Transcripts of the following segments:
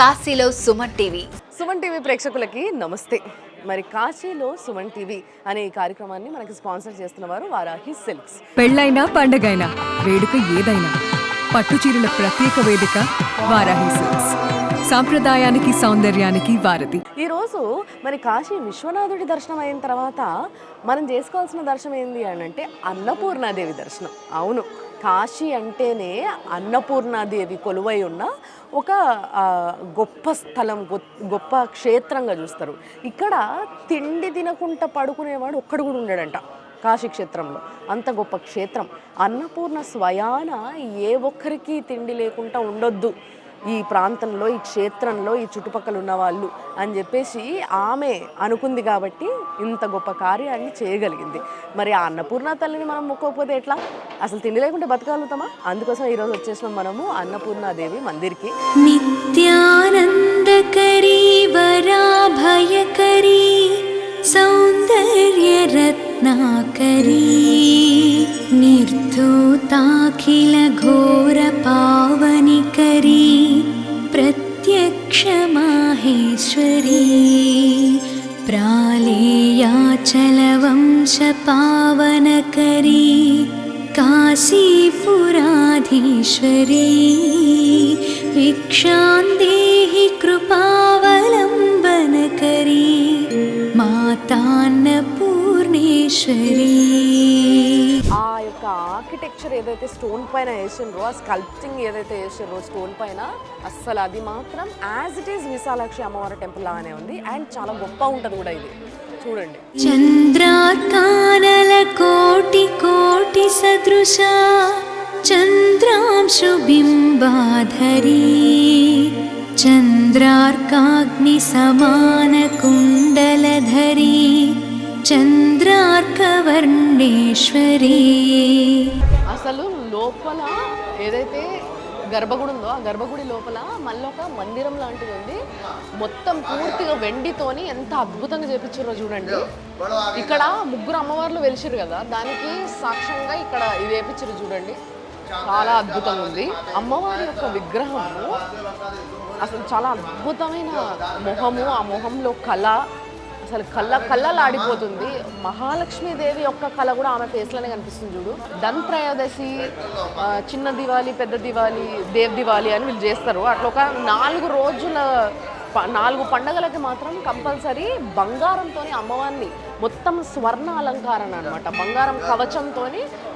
కాశీలో Suman TV. Suman TV ప్రేక్షకులకి నమస్తే. మరి కాశీలో సుమన్ టీవీ అనే ఈ కార్యక్రమాన్ని మనకి స్పాన్సర్ చేస్తున్న వారు వారాహి సిల్క్స్. పెళ్ళైనా పండగైనా వేడుక ఏదైనా పట్టు చీరల ప్రత్యేక వేదిక వారాహి సిల్క్స్. సాంప్రదాయానికి సౌందర్యానికి వారధి. ఈరోజు మరి కాశీ విశ్వనాథుడి దర్శనం అయిన తర్వాత మనం చేసుకోవాల్సిన దర్శనం ఏంది అని అంటే అన్నపూర్ణాదేవి దర్శనం. అవును. కాశీ అంటేనే అన్నపూర్ణాదేవి కొలువై ఉన్న ఒక గొప్ప స్థలం గొప్ప క్షేత్రంగా చూస్తారు. ఇక్కడ తిండి తినకుండా పడుకునేవాడు ఒక్కడు కూడా ఉండడంట కాశీ క్షేత్రంలో. అంత గొప్ప క్షేత్రం. అన్నపూర్ణ స్వయాన ఏ ఒక్కరికి తిండి లేకుండా ఉండొద్దు. ఈ ప్రాంతంలో ఈ క్షేత్రంలో ఈ చుట్టుపక్కల ఉన్న వాళ్ళు అని చెప్పేసి ఆమె అనుకుంది కాబట్టి ఇంత గొప్ప కార్యాన్ని చేయగలిగింది. మరి ఆ అన్నపూర్ణ తల్లిని మనం మొక్కకపోతే ఎట్లా? అసలు తిండి లేకుంటే బతకగలుగుతామా అందుకోసం ఈరోజు వచ్చేసినాం మనము అన్నపూర్ణాదేవి మందిర్కి नित्यानन्दकरी वराभयकरी सौन्दर्यरत्नाकरी निर्धूताखिलघोरपावनिकरी प्रत्यक्षमाहेश्वरी प्रालेयाचलवंशपावनकरी काशीपुराधीश्वरी भिक्षां देहि कृपावलम्बनकरी मातान्नपूर्णेश्वरी ఆ యొక్క ఆర్కిటెక్చర్ ఏదైతే స్టోన్ పైన వేసిండ్రో ఆ స్కల్ప్టింగ్ ఏదైతే వేసిండ్రో స్టోన్ పైన అస్సలు అది మాత్రం యాజ్ ఇట్ ఈస్ విశాలాక్షి అమ్మవారి టెంపుల్ లాగానే ఉంది అండ్ చాలా గొప్ప ఉంటుంది కూడా ఇది చూడండి चन्द्रार्कानलकोटिकोटिसदृशा चन्द्रांशुबिम्बाधरी चन्द्रार्काग्निसमानकुण्डलधरी चन्द्रार्कवर्णेश्वरी అసలు లోపల ఏదైతే గర్భగుడి ఉందో ఆ గర్భగుడి లోపల మళ్ళీ ఒక మందిరం లాంటిది ఉంది. మొత్తం పూర్తిగా వెండితోని ఎంత అద్భుతంగా చేపించారో చూడండి. ఇక్కడ ముగ్గురు అమ్మవార్లు వెలిసిరు కదా దానికి సాక్ష్యంగా ఇక్కడ ఇది వేపించారు చూడండి. చాలా అద్భుతంగా ఉంది. అమ్మవారి యొక్క విగ్రహము అసలు చాలా అద్భుతమైన మొహము ఆ మొహంలో కళ అసలు కళ్ళ కళ్ళలాడిపోతుంది. మహాలక్ష్మీదేవి యొక్క కళ కూడా ఆమె ఫేస్లోనే కనిపిస్తుంది చూడు. ధన్ త్రయోదశి చిన్న దివాలి పెద్ద దివాలి దేవ్ దివాలి అని వీళ్ళు చేస్తారు. అట్లా ఒక నాలుగు రోజుల ప- నాలుగు పండగలకి మాత్రం కంపల్సరీ బంగారంతో అమ్మవారిని మొత్తం స్వర్ణ అలంకారణ అనమాట బంగారం కవచంతో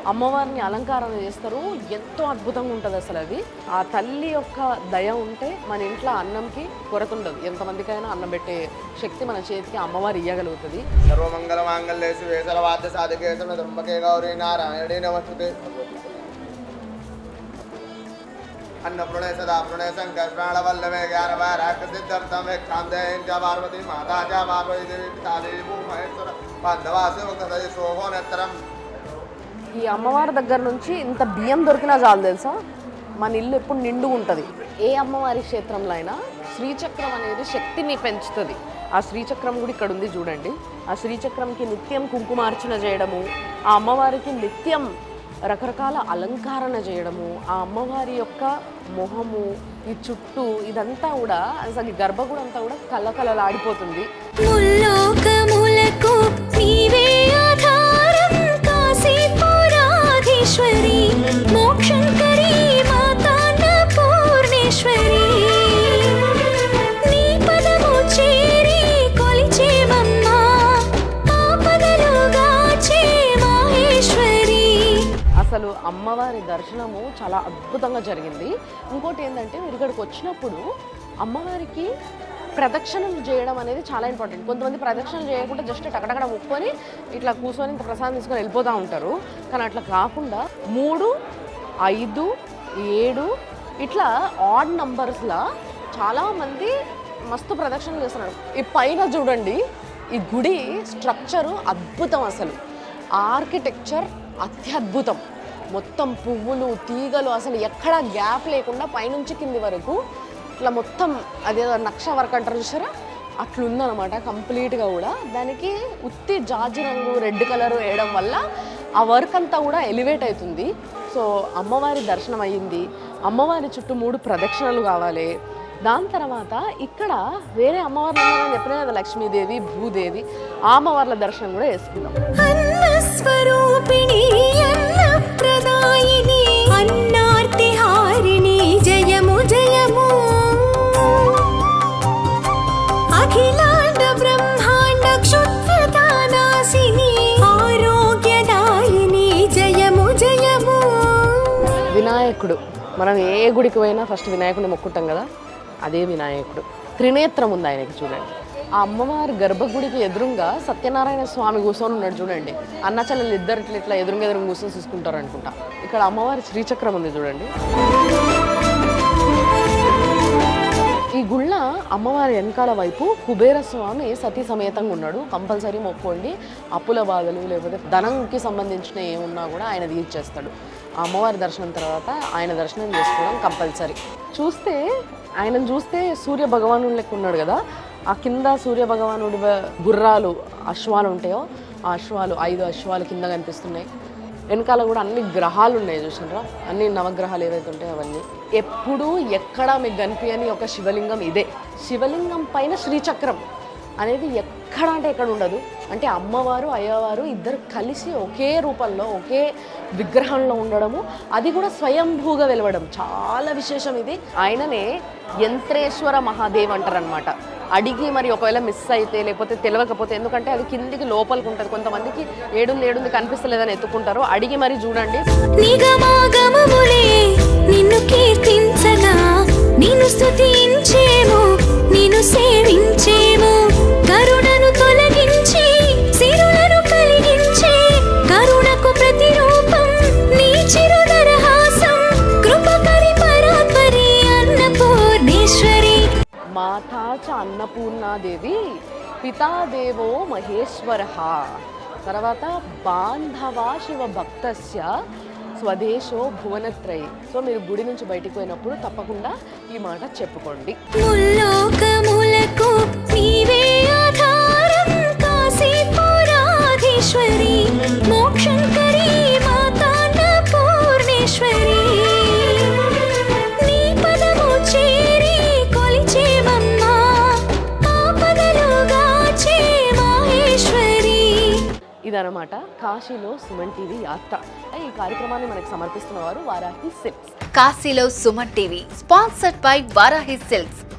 అమ్మవారిని అలంకారణ చేస్తారు. ఎంతో అద్భుతంగా ఉంటుంది అసలు అది. ఆ తల్లి యొక్క దయ ఉంటే మన ఇంట్లో అన్నంకి కొరత ఉండదు ఎంతమందికైనా అన్నం పెట్టే శక్తి మన చేతికి అమ్మవారు ఇవ్వగలుగుతుంది సర్వమంగళమాంగళ్యే శివే సర్వార్థ సాధకే త్రయంబకే గౌరీ నారాయణే నమస్తే अन्नपूर्णे सदा पूर्णे शंकर प्राणवल्लभे ज्ञानवाराक सिद्धर्थम कांदेन च पार्वती माता च पार्वती देवी पिता देवी भूमहेश्वर बांधवासे वक्तये शोभो नेत्रम ఈ అమ్మవారి దగ్గర నుంచి ఇంత బియ్యం దొరికినా చాలు తెలుసా మన ఇల్లు ఎప్పుడు నిండుగా ఉంటుంది ఏ అమ్మవారి క్షేత్రంలో అయినా శ్రీచక్రం అనేది శక్తిని పెంచుతుంది ఆ శ్రీచక్రం కూడా ఇక్కడ ఉంది చూడండి ఆ శ్రీచక్రంకి నిత్యం కుంకుమార్చన చేయడము ఆ అమ్మవారికి నిత్యం రకరకాల అలంకరణ చేయడము ఆ అమ్మవారి యొక్క మొహము ఈ చుట్టూ ఇదంతా కూడా అసలు ఈ గర్భగుడి అంతా కూడా కళ్ళకలలాడిపోతుంది అసలు అమ్మవారి దర్శనము చాలా అద్భుతంగా జరిగింది. ఇంకోటి ఏంటంటే మీరు ఇక్కడికి వచ్చినప్పుడు అమ్మవారికి ప్రదక్షిణలు చేయడం అనేది చాలా ఇంపార్టెంట్ కొంతమంది ప్రదక్షిణలు చేయకుండా జస్ట్ టకటకడ ముక్కొని ఇట్లా కూర్చొని ఇంత ప్రసాదం తీసుకొని వెళ్ళిపోతూ ఉంటారు. కానీ అట్లా కాకుండా మూడు ఐదు ఏడు ఇట్లా ఆడ్ నంబర్స్లో చాలామంది మస్తు ప్రదక్షిణలు చేస్తున్నారు. ఈ పైన చూడండి ఈ గుడి స్ట్రక్చరు అద్భుతం అసలు. ఆర్కిటెక్చర్ అత్యద్భుతం. మొత్తం పువ్వులు తీగలు అసలు ఎక్కడా గ్యాప్ లేకుండా పైనుంచి కింది వరకు ఇట్లా మొత్తం అదేదో నక్ష వర్క్ అంటారు చూసారా? అట్లుందనమాట కంప్లీట్గా కూడా. దానికి ఉత్తి జాజి రంగు రెడ్ కలర్ వేయడం వల్ల ఆ వర్క్ అంతా కూడా ఎలివేట్ అవుతుంది. సో అమ్మవారి దర్శనం అయ్యింది. అమ్మవారి చుట్టూ మూడు ప్రదక్షిణలు కావాలి. దాని తర్వాత ఇక్కడ వేరే అమ్మవార్లు ఉన్నారని చెప్పిన కదా లక్ష్మీదేవి భూదేవి ఆ అమ్మవార్ల దర్శనం కూడా చేసుకుందాం. వినాయకుడు మనం ఏ గుడికి పోయినా ఫస్ట్ వినాయకుడిని మొక్కుంటాం కదా అదే వినాయకుడు. త్రినేత్రం ఉంది ఆయనకి చూడండి. ఆ అమ్మవారి గర్భగుడికి ఎదురుగా సత్యనారాయణ స్వామి కూర్చొని ఉన్నాడు చూడండి. అన్న చెల్లెలు ఇద్దరు ఇట్లా ఇట్లా ఎదురుగా ఎదురుగా కూర్చొని చూసుకుంటారు అనుకుంటా. ఇక్కడ అమ్మవారి శ్రీచక్రం ఉంది చూడండి. ఈ గుళ్ళ అమ్మవారి వెనకాల వైపు కుబేర స్వామి సతీ సమేతంగా ఉన్నాడు. కంపల్సరీ మొక్కోండి అప్పుల బాధలు లేకపోతే ధనంకి సంబంధించిన ఏమున్నా కూడా ఆయన తీర్చేస్తాడు. ఆ అమ్మవారి దర్శనం తర్వాత ఆయన దర్శనం చేసుకోవడం కంపల్సరీ. చూస్తే ఆయనను చూస్తే సూర్య భగవాను లెక్క ఉన్నాడు కదా. ఆ కింద సూర్య భగవానుడి గుర్రాలు అశ్వాలు ఉంటాయో ఆ అశ్వాలు ఐదు అశ్వాలు కింద కనిపిస్తున్నాయి. వెనకాల కూడా అన్ని గ్రహాలు ఉన్నాయి చూసినరా? అన్ని నవగ్రహాలు ఏవైతే ఉంటాయో అవన్నీ. ఎప్పుడు ఎక్కడ మీకు కనిపించని ఒక శివలింగం ఇదే. శివలింగం పైన శ్రీచక్రం. అనేది ఎక్కడ అంటే ఎక్కడ ఉండదు. అంటే అమ్మవారు అయ్యవారు ఇద్దరు కలిసి ఒకే రూపంలో ఒకే విగ్రహంలో ఉండడము అది కూడా స్వయంభూగా వెలవడం. చాలా విశేషం ఇది. ఆయననే యంత్రేశ్వర మహాదేవ్ అంటారనమాట అడిగి మరి ఒకవేళ మిస్ అయితే లేకపోతే తెలియకపోతే ఎందుకంటే అది కిందికి లోపలికి ఉంటుంది. కొంతమందికి ఏడుంది ఏడుంది కనిపిస్తలేదని ఎత్తుకుంటారు. అడిగి మరి చూడండి. నిన్ను కీర్తించగా అన్నపూర్ణాదేవి పితాదేవో మహేశ్వర. తర్వాత బాంధవా శివ భక్తస్య స్వదేశో భువనత్రయి సో మీరు గుడి నుంచి బయటికి పోయినప్పుడు తప్పకుండా ఈ మాట చెప్పుకోండి. ఇదనమాట కాశీలో సుమన్ టీవీ యాత్ర. ఈ కార్యక్రమాన్ని మనకు సమర్పిస్తున్న వారు వారాహి సిల్క్స్. కాశీలో Suman TV sponsored by Varahi silks.